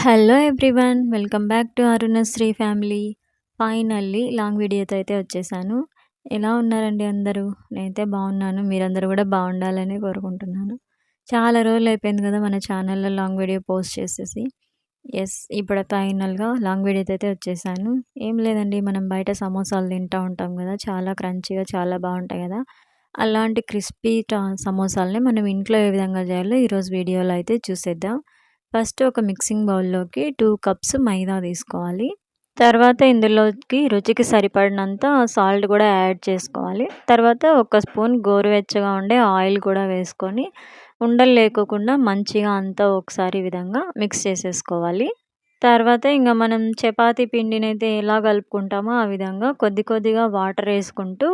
Hello everyone welcome back to Arunasri family finally long వీడియోతో అయితే వచ్చేసాను. ఎలా ఉన్నారండి అందరూ? నేనైతే బాగున్నాను. మీరందరూ కూడా బాగుండాలని కోరుకుంటున్నాను. చాలా రోజులు అయిపోయింది కదా మన ఛానల్లో లాంగ్ వీడియో పోస్ట్ చేసేసి. ఎస్ ఇప్పుడు ఫైనల్గా లాంగ్ వీడియోతో అయితే వచ్చేసాను. ఏం లేదండి మనం బయట సమోసాలు తింటూ ఉంటాం కదా. చాలా క్రంచీగా చాలా బాగుంటాయి కదా. అలాంటి క్రిస్పీ సమోసాలని మనం ఇంట్లో ఏ విధంగా చేయాలో ఈరోజు వీడియోలో అయితే చూసేద్దాం. ఫస్ట్ ఒక మిక్సింగ్ బౌల్లోకి టూ కప్స్ మైదా తీసుకోవాలి. తర్వాత ఇందులోకి రుచికి సరిపడినంత సాల్ట్ కూడా యాడ్ చేసుకోవాలి. తర్వాత ఒక స్పూన్ గోరువెచ్చగా ఉండే ఆయిల్ కూడా వేసుకొని ఉండలు లేకోకుండా మంచిగా అంతా ఒకసారి విధంగా మిక్స్ చేసేసుకోవాలి. తర్వాత ఇంకా మనం చపాతీ పిండిని అయితే ఎలా కలుపుకుంటామో ఆ విధంగా కొద్ది కొద్దిగా వాటర్ వేసుకుంటూ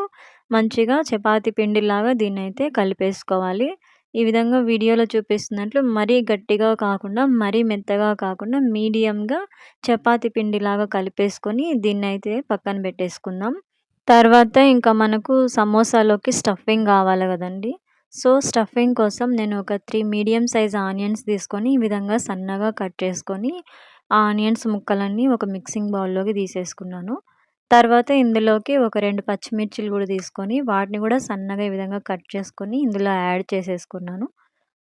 మంచిగా చపాతీ పిండిలాగా దీన్ని అయితే కలిపేసుకోవాలి. ఈ విధంగా వీడియోలో చూపిస్తున్నట్లు మరీ గట్టిగా కాకుండా మరీ మెత్తగా కాకుండా మీడియంగా చపాతి పిండిలాగా కలిపేసుకొని దీన్ని అయితే పక్కన పెట్టేసుకుందాం. తర్వాత ఇంకా మనకు సమోసాలోకి స్టఫింగ్ కావాలి కదండి. సో స్టఫింగ్ కోసం నేను ఒక త్రీ మీడియం సైజ్ ఆనియన్స్ తీసుకొని ఈ విధంగా సన్నగా కట్ చేసుకొని ఆ ఆనియన్స్ ముక్కలన్నీ ఒక మిక్సింగ్ బౌల్లోకి తీసేసుకున్నాను. తర్వాత ఇందులోకి ఒక రెండు పచ్చిమిర్చిలు కూడా తీసుకొని వాటిని కూడా సన్నగా ఈ విధంగా కట్ చేసుకొని ఇందులో యాడ్ చేసేసుకున్నాను.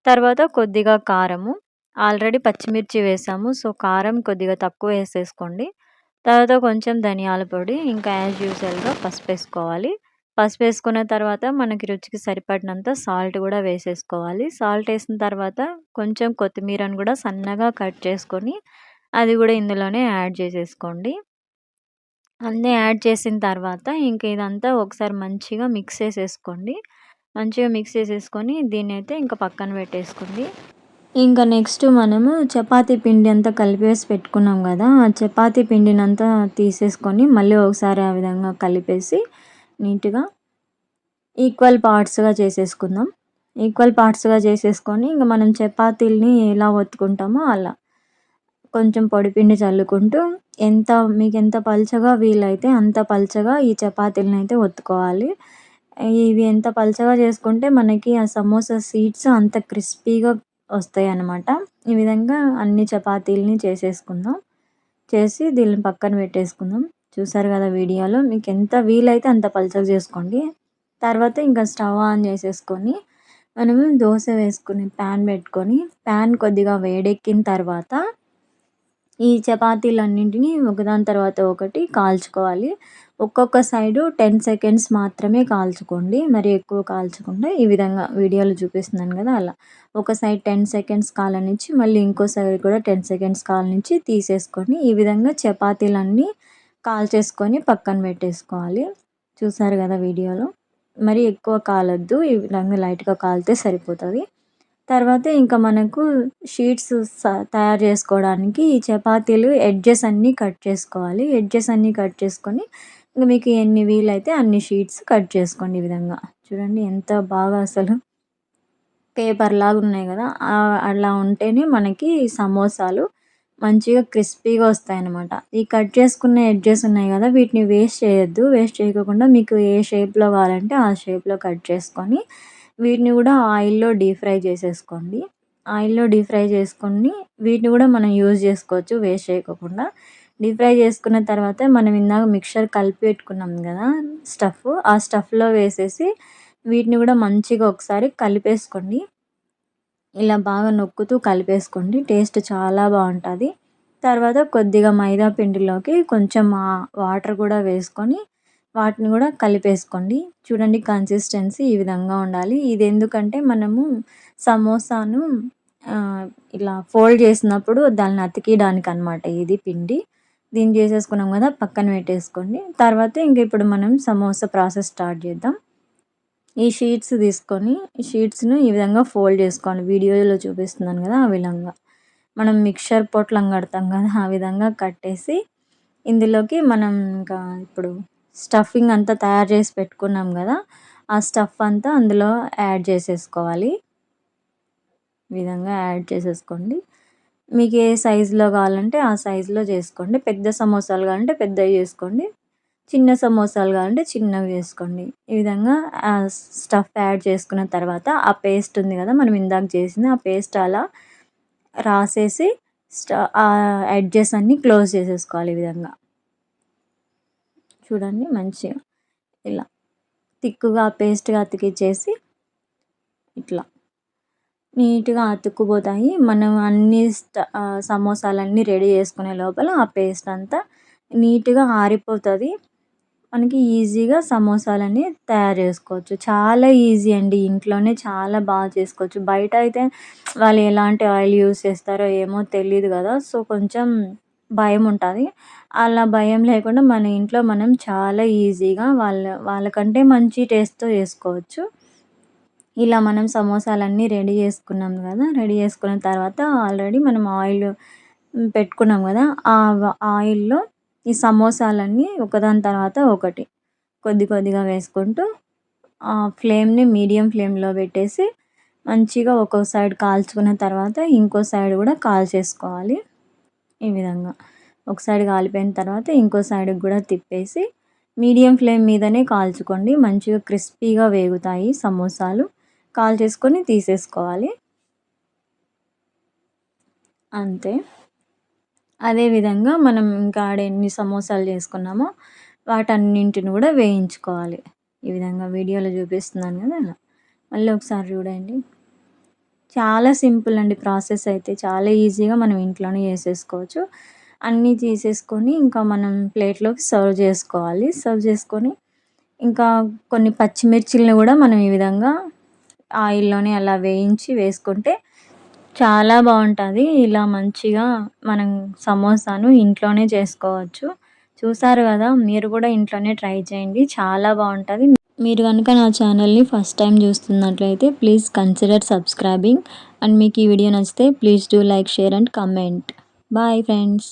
తర్వాత కొద్దిగా కారము. ఆల్రెడీ పచ్చిమిర్చి వేసాము సో కారం కొద్దిగా తక్కువ వేసేసుకోండి. తర్వాత కొంచెం ధనియాల పొడి ఇంకా యాజ్ యూజువల్గా పసుపు వేసుకోవాలి. పసుపు వేసుకున్న తర్వాత మనకి రుచికి సరిపడినంత సాల్ట్ కూడా వేసేసుకోవాలి. సాల్ట్ వేసిన తర్వాత కొంచెం కొత్తిమీరను కూడా సన్నగా కట్ చేసుకొని అది కూడా ఇందులోనే యాడ్ చేసేసుకోండి. అన్నీ యాడ్ చేసిన తర్వాత ఇంక ఇదంతా ఒకసారి మంచిగా మిక్స్ చేసేసుకోండి. మంచిగా మిక్స్ చేసేసుకొని దీన్ని అయితే ఇంకా పక్కన పెట్టేసుకోండి. ఇంకా నెక్స్ట్ మనము చపాతీ పిండి అంతా కలిపేసి పెట్టుకున్నాం కదా ఆ చపాతీ పిండిని అంతా తీసేసుకొని మళ్ళీ ఒకసారి ఆ విధంగా కలిపేసి నీట్గా ఈక్వల్ పార్ట్స్గా చేసేసుకుందాం. ఈక్వల్ పార్ట్స్గా చేసేసుకొని ఇంకా మనం చపాతీలని ఎలా ఒత్తుకుంటామో అలా. కొంచెం పొడిపిండి చల్లుకుంటూ ఎంత మీకు ఎంత పలుచగా వీలైతే అంత పలుచగా ఈ చపాతీలను అయితే ఒత్తుకోవాలి. ఇవి ఎంత పలచగా చేసుకుంటే మనకి ఆ సమోసా సీడ్స్ అంత క్రిస్పీగా వస్తాయి అన్నమాట ఈ విధంగా అన్ని చపాతీలని చేసేసుకుందాం. చేసి దీన్ని పక్కన పెట్టేసుకుందాం. చూసారు కదా వీడియోలో మీకు ఎంత వీలైతే అంత పలుచగా చేసుకోండి. తర్వాత ఇంకా స్టవ్ ఆన్ చేసేసుకొని మనము దోశ వేసుకుని ప్యాన్ పెట్టుకొని ప్యాన్ కొద్దిగా వేడెక్కిన తర్వాత ఈ చపాతీలన్నింటినీ ఒకదాని తర్వాత ఒకటి కాల్చుకోవాలి. ఒక్కొక్క సైడు టెన్ సెకండ్స్ మాత్రమే కాల్చుకోండి. మరి ఎక్కువ కాల్చకుండా ఈ విధంగా వీడియోలో చూపిస్తున్నాను కదా అలా. ఒక సైడ్ టెన్ సెకండ్స్ కాలనిచ్చి మళ్ళీ ఇంకో సైడ్ కూడా టెన్ సెకండ్స్ కాలనిచ్చి తీసేసుకొని ఈ విధంగా చపాతీలన్నీ కాల్చేసుకొని పక్కన పెట్టేసుకోవాలి. చూసారు కదా వీడియోలో? మరి ఎక్కువ కాలొద్దు. ఈ విధంగా లైట్గా కాలితే సరిపోతుంది. తర్వాత ఇంకా మనకు షీట్స్ తయారు చేసుకోవడానికి ఈ చపాతీలు ఎడ్జెస్ అన్నీ కట్ చేసుకోవాలి. ఎడ్జెస్ అన్నీ కట్ చేసుకొని ఇంకా మీకు ఎన్ని వీలైతే అన్ని షీట్స్ కట్ చేసుకోండి ఈ విధంగా. చూడండి ఎంత బాగా అసలు పేపర్ లాగా ఉన్నాయి కదా. అలా ఉంటేనే మనకి సమోసాలు మంచిగా క్రిస్పీగా వస్తాయి అన్నమాట ఈ కట్ చేసుకున్న ఎడ్జెస్ ఉన్నాయి కదా వీటిని వేస్ట్ చేయొద్దు. వేస్ట్ చేయకుండా మీకు ఏ షేప్లో కావాలంటే ఆ షేప్లో కట్ చేసుకొని వీటిని కూడా ఆయిల్లో డీప్ ఫ్రై చేసేసుకోండి. ఆయిల్లో డీప్ ఫ్రై చేసుకొని వీటిని కూడా మనం యూజ్ చేసుకోవచ్చు వేస్ట్ చేయకుండా డీప్ ఫ్రై చేసుకున్న తర్వాత మనం ఇందాక మిక్చర్ కలిపి పెట్టుకున్నాం కదా స్టఫ్ ఆ స్టఫ్లో వేసేసి వీటిని కూడా మంచిగా ఒకసారి కలిపేసుకోండి. ఇలా బాగా నొక్కుతూ కలిపేసుకోండి టేస్ట్ చాలా బాగుంటుంది. తర్వాత కొద్దిగా మైదా పిండిలోకి కొంచెం వాటర్ కూడా వేసుకొని వాటిని కూడా కలిపేసుకోండి. చూడండి కన్సిస్టెన్సీ ఈ విధంగా ఉండాలి. ఇది ఎందుకంటే మనము సమోసాను ఇలా ఫోల్డ్ చేసినప్పుడు దాన్ని అతికియడానికి అనమాట ఇది పిండి. దీన్ని చేసేసుకున్నాం కదా పక్కన పెట్టేసుకోండి. తర్వాత ఇంక ఇప్పుడు మనం సమోసా ప్రాసెస్ స్టార్ట్ చేద్దాం. ఈ షీట్స్ తీసుకొని ఈ షీట్స్ను ఈ విధంగా ఫోల్డ్ చేసుకోండి. వీడియోలో చూపిస్తున్నాను కదా ఆ విధంగా. మనం మిక్చర్ పొట్లం కడతాం కదా ఆ విధంగా కట్టేసి ఇందులోకి మనం ఇంకా ఇప్పుడు స్టఫింగ్ అంతా తయారు చేసి పెట్టుకున్నాం కదా ఆ స్టఫ్ అంతా అందులో యాడ్ చేసేసుకోవాలి. ఈ విధంగా యాడ్ చేసేసుకోండి. మీకు ఏ సైజులో కావాలంటే ఆ సైజులో చేసుకోండి. పెద్ద సమోసాలు కావాలంటే పెద్దవి చేసుకోండి. చిన్న సమోసాలు కావాలంటే చిన్నవి చేసుకోండి. ఈ విధంగా స్టఫ్ యాడ్ చేసుకున్న తర్వాత ఆ పేస్ట్ ఉంది కదా మనం ఇందాక చేసింది ఆ పేస్ట్ అలా రాసేసి స్ట ఎడ్జెస్ అన్నీ క్లోజ్ చేసేసుకోవాలి ఈ విధంగా. చూడండి మంచిగా ఇలా తిక్కుగా పేస్ట్గా అతికిచ్చేసి ఇట్లా నీట్గా అతుక్కుపోతాయి. మనం అన్ని సమోసాలన్నీ రెడీ చేసుకునే లోపల ఆ పేస్ట్ అంతా నీట్గా ఆరిపోతుంది. మనకి ఈజీగా సమోసాలని తయారు చేసుకోవచ్చు. చాలా ఈజీ అండి. ఇంట్లోనే చాలా బాగా చేసుకోవచ్చు. బయట అయితే వాళ్ళు ఎలాంటి ఆయిల్ యూస్ చేస్తారో ఏమో తెలియదు కదా. సో కొంచెం భయం ఉంటుంది అలా భయం లేకుండా మన ఇంట్లో మనం చాలా ఈజీగా వాళ్ళ వాళ్ళకంటే మంచి టేస్ట్తో చేసుకోవచ్చు. ఇలా మనం సమోసాలన్నీ రెడీ చేసుకున్నాం కదా రెడీ చేసుకున్న తర్వాత ఆల్రెడీ మనం ఆయిల్ పెట్టుకున్నాం కదా ఆ ఆయిల్లో ఈ సమోసాలన్నీ ఒకదాని తర్వాత ఒకటి కొద్ది కొద్దిగా వేసుకుంటూ ఆ ఫ్లేమ్ని మీడియం ఫ్లేమ్లో పెట్టేసి మంచిగా ఒక్కో సైడ్ కాల్చుకున్న తర్వాత ఇంకో సైడ్ కూడా కాల్చేసుకోవాలి. ఈ విధంగా. ఒక సైడ్ కాలిపోయిన తర్వాత ఇంకో సైడ్కి కూడా తిప్పేసి మీడియం ఫ్లేమ్ మీదనే కాల్చుకోండి. మంచిగా క్రిస్పీగా వేగుతాయి సమోసాలు. కాల్ చేసుకొని తీసేసుకోవాలి. అంతే. అదేవిధంగా మనం ఇంకా ఆడ ఎన్ని సమోసాలు చేసుకున్నామో వాటన్నింటిని కూడా వేయించుకోవాలి. ఈ విధంగా వీడియోలో చూపిస్తున్నాను కదా అలా. మళ్ళీ ఒకసారి చూడండి. చాలా సింపుల్ అండి ప్రాసెస్ అయితే. చాలా ఈజీగా మనం ఇంట్లోనే చేసేసుకోవచ్చు. అన్నీ తీసేసుకొని ఇంకా మనం ప్లేట్లోకి సర్వ్ చేసుకోవాలి. సర్వ్ చేసుకొని ఇంకా కొన్ని పచ్చిమిర్చిలను కూడా మనం ఈ విధంగా ఆయిల్లోనే అలా వేయించి వేసుకుంటే చాలా బాగుంటుంది. ఇలా మంచిగా మనం సమోసాను ఇంట్లోనే చేసుకోవచ్చు. చూసారు కదా మీరు కూడా ఇంట్లోనే ట్రై చేయండి. చాలా బాగుంటుంది. మీరు కనుక నా ఛానల్ని ఫస్ట్ టైం చూస్తున్నట్లయితే ప్లీజ్ కన్సిడర్ సబ్స్క్రైబింగ్ అండ్ మీకు ఈ వీడియో నచ్చితే please do like share and comment. Bye friends.